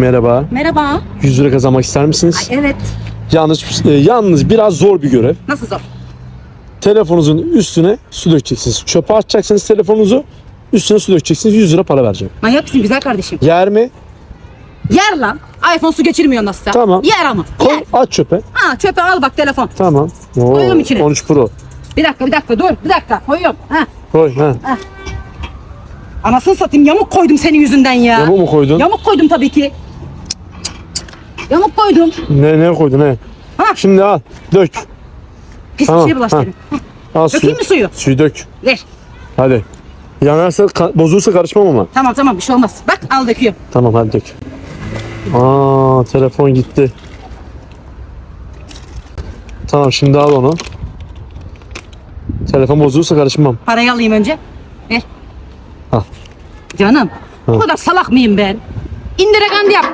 Merhaba. Merhaba. 100 lira kazanmak ister misiniz? Ay evet. Yalnız e, yalnız biraz zor bir görev. Nasıl zor? Telefonunuzun üstüne su dökeceksiniz. Çöpe atacaksınız telefonunuzu. Üstüne su dökeceksiniz. 100 lira para vereceğim. Manyak mısın güzel kardeşim? Yer mi? Yer lan. iPhone su geçirmiyor nasılsa. Tamam. Yer ama. Koy, Yer. at çöpe. Ha çöpe al bak telefon. Tamam. Oo, Koyuyorum içine. 13 Pro. Bir dakika bir dakika dur. Bir dakika koyuyorum. Ha. Koy. Ha. Anasını satayım yamuk koydum senin yüzünden ya. Yamuk mu koydun? Yamuk koydum tabii ki. Yamuk koydum. Ne ne koydun ne? Ha. Şimdi al. Dök. Pis Tamam, bir şey bulaştırdım. Al Dökeyim suyu. mi suyu? Suyu dök. Ver. Hadi. Yanarsa ka- bozulursa karışmam ama. Tamam tamam bir şey olmaz. Bak al döküyorum. Tamam hadi dök. Aa telefon gitti. Tamam şimdi al onu. Telefon bozulursa karışmam. Parayı alayım önce. Ver. Al. Canım. Bu kadar salak mıyım ben? İndirek andi yap.